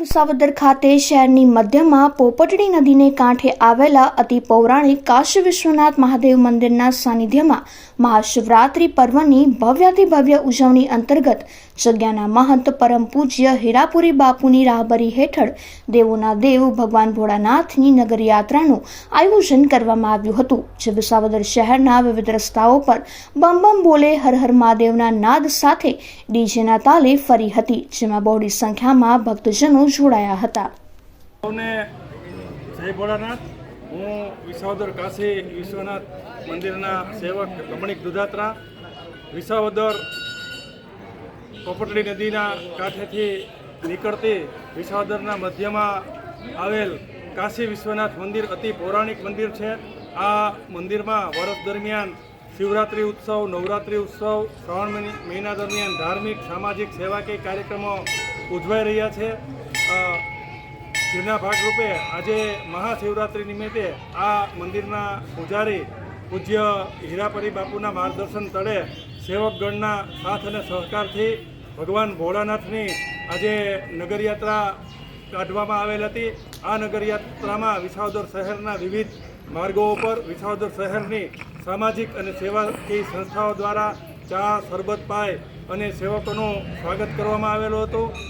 વિસાવદર ખાતે શહેરની મધ્યમાં પોપટડી નદીને કાંઠે આવેલા અતિ પૌરાણિક કાશી વિશ્વનાથ મહાદેવ મંદિરના સાનિધ્યમાં મહાશિવરાત્રિ પર્વની ભવ્યાતિ ભવ્ય ઉજવણી અંતર્ગત જગ્યાના મહંત પરમ પૂજ્ય હીરાપુરી બાપુની રાહબરી હેઠળ દેવોના દેવ ભગવાન ભોળાનાથની નગર યાત્રાનું આયોજન કરવામાં આવ્યું હતું, જે વિસાવદર શહેરના વિવિધ રસ્તાઓ પર બમ બમ બોલે હર હર મહાદેવના નાદ સાથે ડીજેના તાલે ફરી હતી, જેમાં બહોળી સંખ્યામાં ભક્તજનો જોડાયા હતા. જય ભોળાનાથ. હું વિસાવદર કાશી વિશ્વનાથ મંદિરના સેવક રમણીક દુધાત્રા. વિસાવદર પોપટલી નદીના કાંઠેથી નીકળતી વિસાવદરના મધ્યમાં આવેલ કાશી વિશ્વનાથ મંદિર અતિ પૌરાણિક મંદિર છે. આ મંદિરમાં વર્ષ દરમિયાન શિવરાત્રિ ઉત્સવ, નવરાત્રિ ઉત્સવ, શ્રાવણ મહિની- દરમિયાન ધાર્મિક, સામાજિક સેવાકીય કાર્યક્રમો ઉજવાઈ રહ્યા છે. જેના ભાગરૂપે આજે મહાશિવરાત્રિ નિમિત્તે આ મંદિરના પૂજારી પૂજ્ય હીરાપરી બાપુના માર્ગદર્શન તળે સેવકગણના સાથ અને સહકારથી ભગવાન ભોળાનાથની આજે નગરયાત્રા કાઢવામાં આવેલ હતી. આ નગરયાત્રામાં વિસાવદર શહેરના વિવિધ માર્ગો ઉપર વિસાવદર શહેરની સામાજિક અને સેવાકીય સંસ્થાઓ દ્વારા ચા, શરબત, પાય અને સેવકોનું સ્વાગત કરવામાં આવેલું હતું.